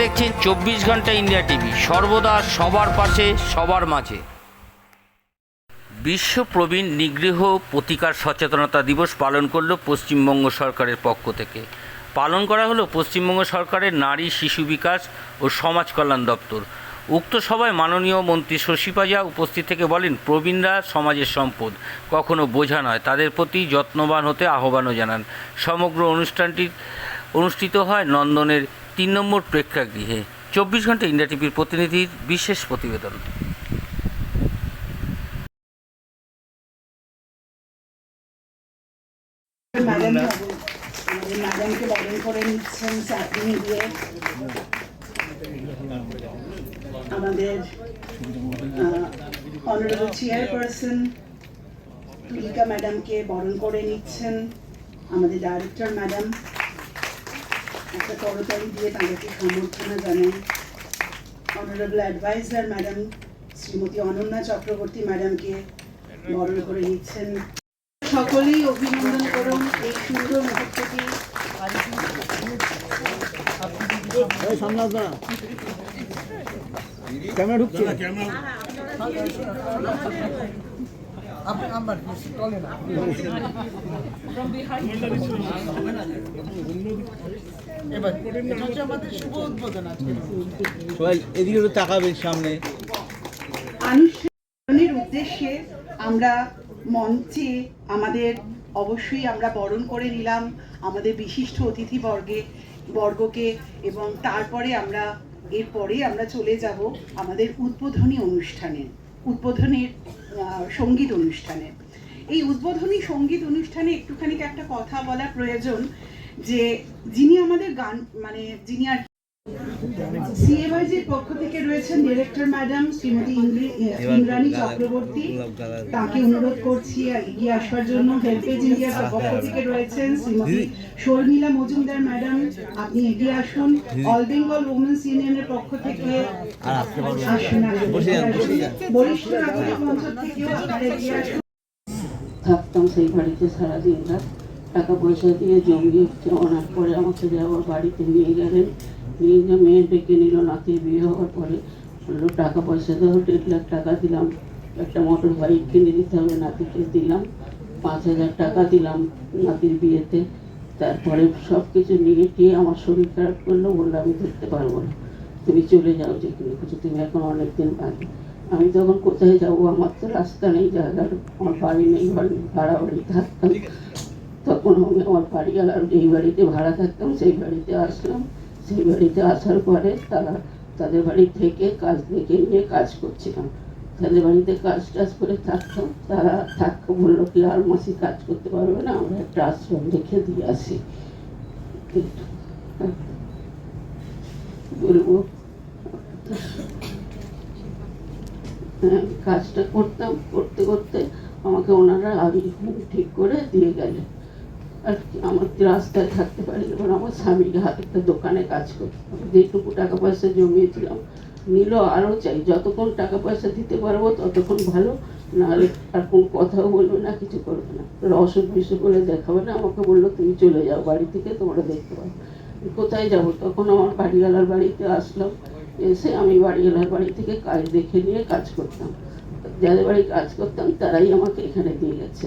দেখছেন চব্বিশ ঘণ্টা ইন্ডিয়া টিভি। সর্বদা সবার পাশে, সবার মাঝে। বিশ্ব প্রবীণ নিগৃহ প্রতিকার সচেতনতা দিবস পালন করল পশ্চিমবঙ্গ সরকারের পক্ষ থেকে। পালন করা হলো পশ্চিমবঙ্গ সরকারের নারী শিশু বিকাশ ও সমাজ কল্যাণ দপ্তর। উক্ত সভায় মাননীয় মন্ত্রী শশী পাজা উপস্থিত থেকে বলেন, প্রবীণরা সমাজের সম্পদ, কখনো বোঝা নয়, তাদের প্রতি যত্নবান হতে আহ্বানও জানান। সমগ্র অনুষ্ঠানটি অনুষ্ঠিত হয় নন্দনের তিন নম্বর প্রেক্ষাগৃহে চব্বিশ ঘণ্টা ইন্ডিয়া টিভির প্রতিনিধির বিশেষ প্রতিবেদন। ম্যাডামকে করে নিচ্ছেন আমাদের ম্যাডামকে বরণ করে নিচ্ছেন, আমাদের ডাইরেক্টর ম্যাডাম একটা করতালি দিয়ে তাদেরকে সম্বর্ধনা জানাই। Honourable adviser madam Shrimati Ananya Chakraborty ম্যাডামকে বরণ করে নিচ্ছেন। সকলেই অভিনন্দন করুন এই সুন্দর মুহূর্তটি। এই সামলাস না ক্যামেরা ঢুকছে এবার হচ্ছে আমাদের শুভ উদ্বোধন আজকে। সবাই এদিকে তাকাবে সামনে। আনুষ্ঠানের উদ্দেশ্যে আমরা মঞ্চে আমাদের অবশ্যই আমরা বরণ করে নিলাম আমাদের বিশিষ্ট অতিথি বর্গে বর্গকে এবং তারপরে আমরা এরপরে আমরা চলে যাব আমাদের উদ্বোধনী অনুষ্ঠানে। উদ্বোধনের সংগীত অনুষ্ঠানে। এই উদ্বোধনী সংগীত অনুষ্ঠানে একটুখানি একটা কথা বলা প্রয়োজন যে, যিনি আমাদের গান মানে যিনি আর সিএমআইজির পক্ষ থেকে রয়েছেন ডিরেক্টর ম্যাডাম শ্রীমতী ইন্দ্রি- ইন্দ্রাণী চক্রবর্তী। তাকে অনুরোধ করছি এগিয়ে আসবার জন্য। হেল্পেজ ইন্ডিয়ার পক্ষ থেকে রয়েছেন শ্রীমতী শর্মিলা মজুমদার ম্যাডাম। আপনি এগিয়ে আসুন। অল বেঙ্গল উমেন্স ইউনিয়নের পক্ষ থেকে। বরিষ্ঠ নাগরিক মঞ্চ থেকেও আপনারা এগিয়ে আসুন। থাকতাম সেই বাড়িতে সারাদিন রাত। টাকা পয়সা দিয়ে জমিয়ে অনার পরে আমাকে যে আবার বাড়িতে নিয়ে গেলেন। গিয়ে মেয়ে ডেকে নিল নাতির বিয়ে হওয়ার পরে বলল, টাকা পয়সা দাও, দেড় লাখ টাকা দিলাম, একটা মোটর বাইক কিনে দিতে হবে নাতিকে, দিলাম, পাঁচ হাজার টাকা দিলাম নাতির বিয়েতে, তারপরে সব কিছু নিয়ে টিয়ে আমার শরীর খারাপ করল, বলল, আমি ধরতে পারব না, তুমি চলে যাও যেখানে কিছু তুমি এখন অনেক দিন বাকি আমি তখন কোথায় যাব, আমার তো রাস্তা নেই, জায়গার, আমার বাড়ি নেই বাড়ি ভাড়া বাড়ি থাকতাম। তখন আমি আমার বাড়ি বাড়িওয়ালার যেই বাড়িতে ভাড়া থাকতাম, সেই বাড়িতে আসলাম। সেই বাড়িতে আসার পরে তারা তাদের বাড়ি থেকে কাজ দেখে নিয়ে কাজ করছিলাম। তাদের বাড়িতে কাজ টাজ করে থাকতাম তারা থাক বলল কি আর মাসি কাজ করতে পারবে না আমরা একটা আশ্রম দেখে দিয়ে আসি। বলব হ্যাঁ, কাজটা করতাম করতে করতে আমাকে ওনারা আগে ঠিক করে দিয়ে গেলেন। আর আমার রাস্তায় থাকতে পারি এবার আমার স্বামীর হাতে একটা দোকানে কাজ করতাম যেটুকু টাকা পয়সা জমিয়েছিলাম নিল আরও চাই। যতক্ষণ টাকা পয়সা দিতে পারব, ততক্ষণ ভালো। নাহলে আর কোনো কথাও বলবে না, কিছু করবে না। অসুখ বিসুখ করে দেখাবে না, আমাকে বলল, তুমি চলে যাও বাড়ি থেকে, তোমরা দেখতে পারো কোথায় যাব? তখন আমার বাড়িওয়ালার বাড়িতে আসলাম। এসে আমি বাড়িওয়ালার বাড়ি থেকে কাজ দেখে নিয়ে কাজ করতাম। যাদের বাড়ি কাজ করতাম, তারাই আমাকে এখানে দিয়ে গেছে?